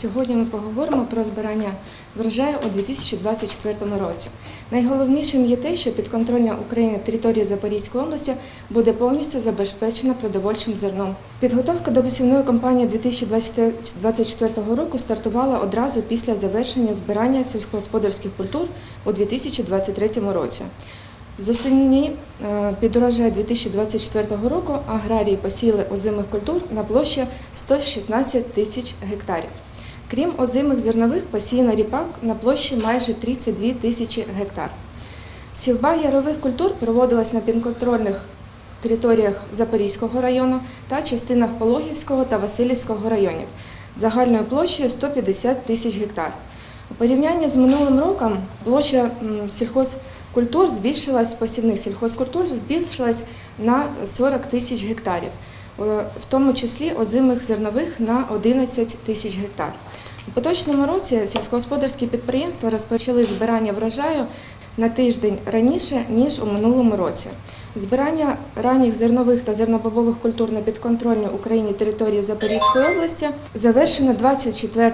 Сьогодні ми поговоримо про збирання врожаю у 2024 році. Найголовнішим є те, що підконтрольна Україні територія Запорізької області буде повністю забезпечена продовольчим зерном. Підготовка до посівної кампанії 2024 року стартувала одразу після завершення збирання сільськогосподарських культур у 2023 році. З осені е, під урожай 2024 року аграрії посіяли озимих культур на площі 116 тисяч гектарів. Крім озимих зернових, посіяно ріпак на площі майже 32 тисячі гектар. Сівба ярових культур проводилась на підконтрольних територіях Запорізького району та частинах Пологівського та Васильівського районів загальною площею 150 тисяч гектар. У порівнянні з минулим роком площа сільхозкультур збільшилась, посівних сільхозкультур збільшилась на 40 тисяч гектарів, в тому числі озимих зернових на 11 тисяч гектар. У поточному році сільськогосподарські підприємства розпочали збирання врожаю на тиждень раніше, ніж у минулому році. Збирання ранніх зернових та зернобобових культур на підконтрольній Україні території Запорізької області завершено 24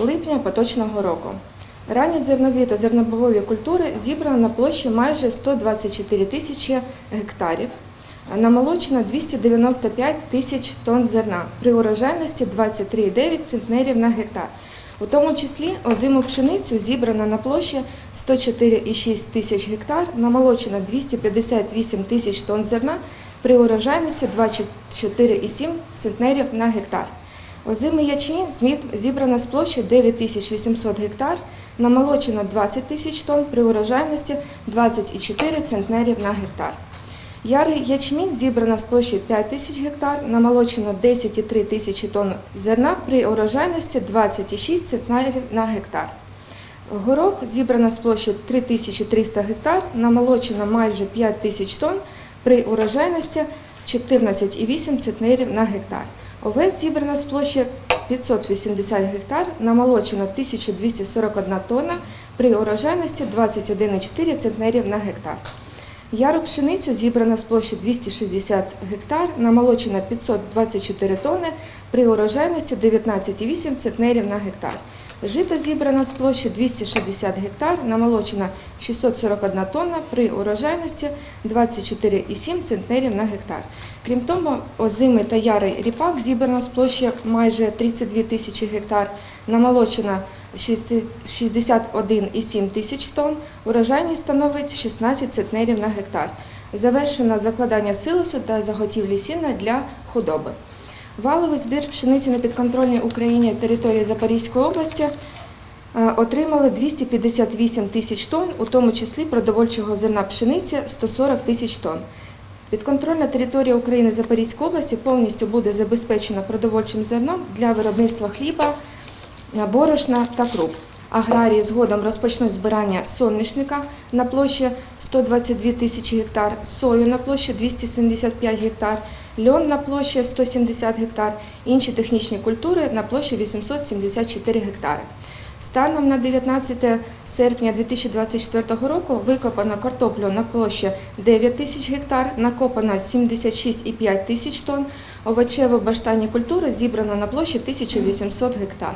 липня поточного року. Ранні зернові та зернобобові культури зібрано на площі майже 124 тисячі гектарів. Намолочено 295 тисяч тонн зерна при урожайності 23,9 центнерів на гектар. У тому числі озиму пшеницю зібрано на площі 104,6 тисяч гектар, намолочено 258 тисяч тонн зерна при урожайності 24,7 центнерів на гектар. Озимий ячмінь зібрано з площі 9800 гектар, намолочено 20 тисяч тонн при урожайності 24 центнерів на гектар. Ярий ячмінь зібрано з площі 5 тисяч гектар, намолочено 10,3 тисячі тонн зерна при урожайності 26 центнерів на гектар. Горох зібрано з площі 3300 гектар, намолочено майже 5 тисяч тонн при урожайності 14,8 центнерів на гектар. Овець зібрано з площі 580 гектар, намолочено 1241 тонна при урожайності 21,4 центнерів на гектар. Яру пшеницю зібрано з площі 260 гектар, намолочено 524 тонни при урожайності 19,8 центнерів на гектар. Жито зібрано з площі 260 гектар, намолочено 641 тонна при урожайності 24,7 центнерів на гектар. Крім того, озимий та ярий ріпак зібрано з площі майже 32 тисячі гектар, намолочено 61,7 тисяч тонн, урожайність становить 16 центнерів на гектар. Завершено закладання силосу та заготівлі сіна для худоби. Валовий збір пшениці на підконтрольній Україні території Запорізької області е, отримали 258 тисяч тонн, у тому числі продовольчого зерна пшениці 140 тисяч тонн. Підконтрольна територія України Запорізької області повністю буде забезпечена продовольчим зерном для виробництва хліба, борошна та круп. Аграрії згодом розпочнуть збирання соняшника на площі 122 тисячі гектар, сою на площі 275 гектар, льон на площі 170 гектар, інші технічні культури на площі 874 гектари. Станом на 19 серпня 2024 року викопано картоплю на площі 9 тисяч гектар, накопано 76,5 тисяч тонн, овочево-баштанні культури зібрано на площі 1800 гектар.